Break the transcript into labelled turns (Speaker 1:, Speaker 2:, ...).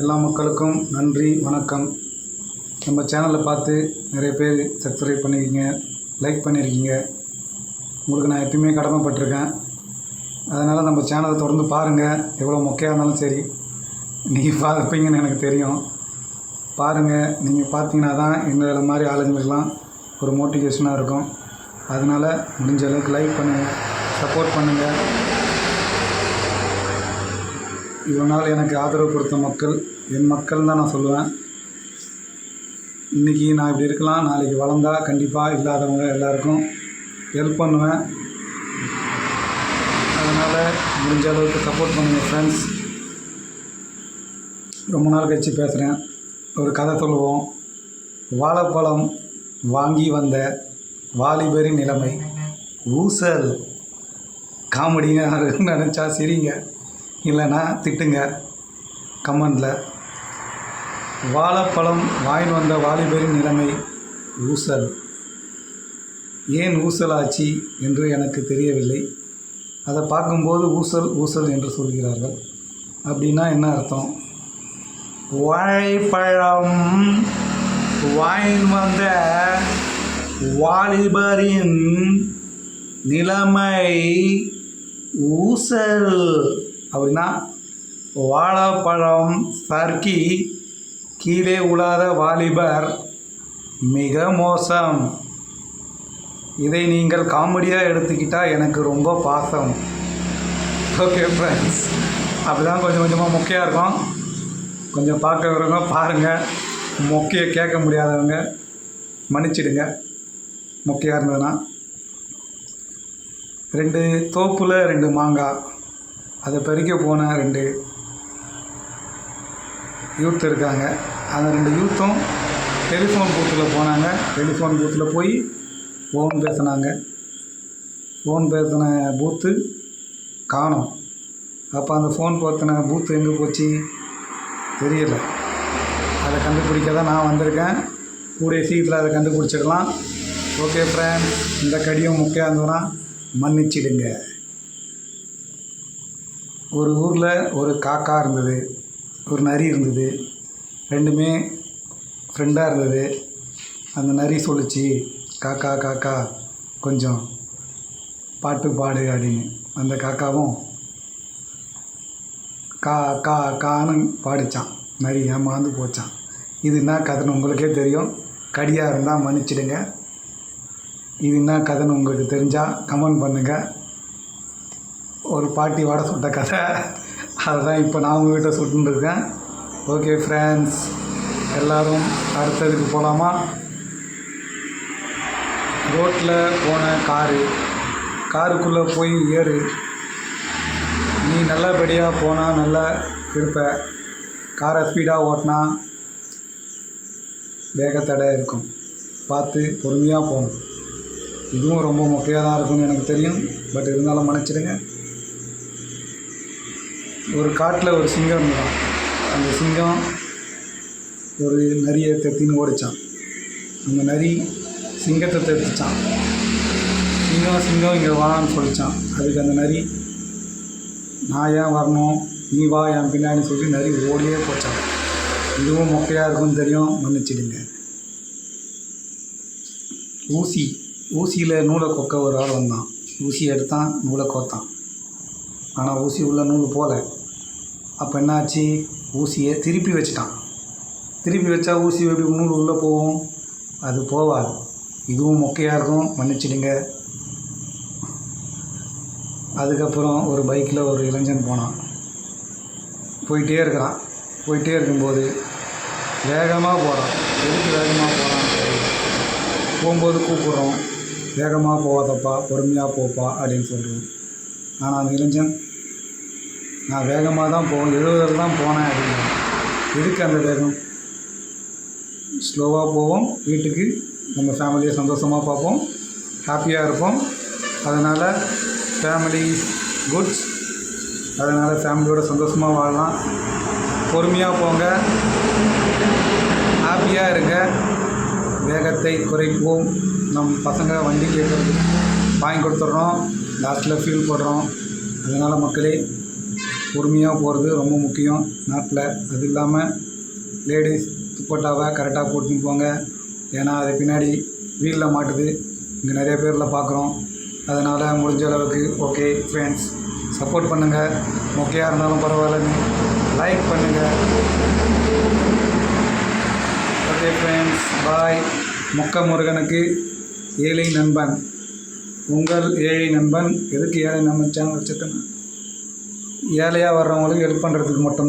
Speaker 1: எல்லா மக்களுக்கும் நன்றி வணக்கம். நம்ம சேனலை பார்த்து நிறைய பேர் சப்ஸ்கிரைப் பண்ணியிருக்கீங்க லைக் பண்ணியிருக்கீங்க உங்களுக்கு நான் எப்பயுமே கடமைப்பட்டிருக்கேன். அதனால் நம்ம சேனலை தொடர்ந்து பாருங்கள் எவ்வளோ மொக்கையாக இருந்தாலும் சரி நீங்கள் பார்ப்பீங்கன்னு எனக்கு தெரியும். பாருங்கள் நீங்கள் பார்த்தீங்கன்னா தான் எங்களை மாதிரி ஆளுங்களுக்கெல்லாம் ஒரு மோட்டிவேஷனாக இருக்கும். அதனால் முடிஞ்ச அளவுக்கு லைக் பண்ணுங்கள் சப்போர்ட் பண்ணுங்கள் இவ்வளோ நாள் எனக்கு ஆதரவு கொடுத்த மக்கள் என் மக்கள் தான் நான் சொல்லுவேன். இன்றைக்கி நான் இப்படி இருக்கலாம் நாளைக்கு வளர்ந்தா கண்டிப்பாக இல்லாதவங்க எல்லாருக்கும் ஹெல்ப் பண்ணுவேன். அதனால் முடிஞ்ச அளவுக்கு சப்போர்ட் பண்ணுங்கள் ஃப்ரெண்ட்ஸ் ரொம்ப நாள் கழித்து பேசுகிறேன் ஒரு கதை சொல்லுவோம். வாழைப்பழம் வாங்கி வந்த வாலிபரின் நிலைமை. ஊசல். காமெடிங்க நினச்சா சரிங்க. இல்லைன்னா திட்டுங்க. கமெண்டில். வாழைப்பழம் வாங்கி வந்த வாலிபரின் நிலைமை ஊசல். ஏன் ஊசல் என்று எனக்கு தெரியவில்லை. அதை பார்க்கும்போது ஊசல் ஊசல் என்று சொல்கிறார்கள். அப்படின்னா என்ன அர்த்தம்? வாழைப்பழம் வாங்கி வந்த வாலிபரின் நிலைமை ஊசல். அப்படின்னா வாழைப்பழம் சர்க்கி கீழே உழாத வாலிபர் மிக மோசம். இதை நீங்கள் காமெடியாக எடுத்துக்கிட்டால் எனக்கு ரொம்ப பாசம். ஓகே ஃப்ரெண்ட்ஸ் அப்படி தான் கொஞ்சம் கொஞ்சமாக மொக்கையாக இருக்கும். கொஞ்சம் பார்க்குறவங்க பாருங்கள் மொக்கையை கேட்க முடியாதவங்க மன்னிச்சிடுங்க. மொக்கையாக இருந்ததுன்னா. ரெண்டு தோப்பில் ரெண்டு மாங்காய். அதை பறிக்க போன ரெண்டு யூத் இருக்காங்க. அந்த ரெண்டு யூத்தும் டெலிஃபோன் பூத்தில் போனாங்க. டெலிஃபோன் பூத்தில் போய் ஃபோன் பேசுனாங்க. ஃபோன் பேசின பூத்து காணோம். அப்போ அந்த ஃபோன் பார்த்தின பூத்து எங்கே போச்சு? தெரியல. அதை கண்டுபிடிக்க தான் நான் வந்திருக்கேன். கூடிய சீக்கிரத்தில் அதை கண்டுபிடிச்சிடலாம். ஓகே ஃப்ரெண்ட்ஸ் இந்த கடியும் முக்கியம் இருந்ததுன்னா மன்னிச்சிடுங்க. ஒரு ஊரில் ஒரு காக்கா இருந்தது ஒரு நரி இருந்தது. ரெண்டுமே ஃப்ரெண்டாக இருந்தது. அந்த நரி சொல்லிச்சு காக்கா காக்கா கொஞ்சம் பாட்டு பாடு அப்படின்னு. அந்த காக்காவும் கா கா கான்னு பாடிச்சான். நரி ஏமாந்து போச்சான். இது என்ன கதைன்னு உங்களுக்கே தெரியும். கடியாக இருந்தால் மன்னிச்சிடுங்க. இது என்ன கதைன்னு உங்களுக்கு தெரிஞ்சால் கமெண்ட் பண்ணுங்கள் ஒரு பாட்டி வாட சுட்ட கதை. அதை தான் இப்போ நான் உங்கள் வீட்டை இருக்கேன். ஓகே ஃப்ரெண்ட்ஸ் எல்லோரும் அடுத்ததுக்கு போகலாமா ரோட்டில் போன காரு. காருக்குள்ளே போய் ஏறு. நீ நல்லபடியாக போனால் நல்லா இருப்ப. காரை ஸ்பீடாக ஓட்டினா வேகத்தடை இருக்கும். பார்த்து பொறுமையாக போகணும் இதுவும் ரொம்ப மொக்கையாக தான் இருக்கும்னு எனக்கு தெரியும். பட் இருந்தாலும் மன்னிச்சிடுங்க. ஒரு காட்டில் ஒரு சிங்கம் இருந்தான் அந்த சிங்கம் ஒரு நரியை தத்தின்னு ஓடிச்சான். அந்த நரி சிங்கத்தை தத்திச்சான் சிங்கம் சிங்கம் இங்கே வான்னு சொல்லிச்சான். அதுக்கு அந்த நரி நான் ஏன் வரணும்? நீ வா என் பின்னாடி சொல்லி நரி ஓடியே போச்சான். இதுவும் மொக்கையாக இருக்கும்னு தெரியும். மன்னிச்சிடுங்க. ஊசி ஊசியில் நூலை கொக்க ஒரு ஆள் வந்தான். ஊசி எடுத்தான் நூலை கோத்தான். ஆனால் ஊசி உள்ள நூல் போகல அப்போ என்னாச்சு? ஊசியை திருப்பி வச்சுட்டான். திருப்பி வச்சா ஊசி எப்படி நூல் உள்ளே போகும்? அது போகாது இதுவும் மொக்கையாக இருக்கும். மன்னிச்சிடுங்க. அதுக்கப்புறம் ஒரு பைக்கில் ஒரு இளைஞன் போனான். போயிட்டே இருக்கிறான். போயிட்டே இருக்கும்போது வேகமாக போகிறான் எதுக்கு வேகமாக போகிறான் போகும்போது கூப்பிட்றோம். வேகமாக போகாதப்பா பொறுமையாக போப்பா அப்படின்னு சொல்கிறோம் ஆனால் அந்த இளைஞன் நான் வேகமாக தான் போவேன் எழுபதில் தான் போனேன் அப்படின்னு எதுக்கு அந்த வேகம்? ஸ்லோவாக போவோம் வீட்டுக்கு நம்ம ஃபேமிலியை சந்தோஷமாக பார்ப்போம் ஹாப்பியாக இருப்போம். அதனால் ஃபேமிலி குட்ஸ் அதனால் ஃபேமிலியோட சந்தோஷமாக வாழலாம். பொறுமையாக போங்க. ஹாப்பியாக இருங்க. வேகத்தை குறைப்போம். நம் பசங்க வண்டி கேட்குறது வாங்கி கொடுத்துட்றோம். லாஸ்ட்டில் ஃபீல் போடுறோம். அதனால் மக்களே பொறுமையாக போகிறது ரொம்ப முக்கியம். நாட்டில் அது இல்லாமல் லேடிஸ் துப்பட்டாவை கரெக்டாக போட்டுன்னு போங்க ஏன்னா அது பின்னாடி வீலில் மாட்டுது. இங்கே நிறைய பேரில் பார்க்குறோம் அதனால் முடிஞ்ச அளவுக்கு ஓகே ஃப்ரெண்ட்ஸ் சப்போர்ட் பண்ணுங்கள் மொக்கையாக இருந்தாலும் பரவாயில்லன்னு லைக் பண்ணுங்கள் ஓகே ஃப்ரெண்ட்ஸ் பாய் மொக்க முருகனுக்கு ஏழை நண்பன். உங்கள் ஏழை நண்பன். எதுக்கு ஏழை நண்பன்? சேனல் வச்சுருக்கேன்னா ஏழையாக வர்றவங்களுக்கு ஹெல்ப் பண்ணுறதுக்கு மட்டும்தான்.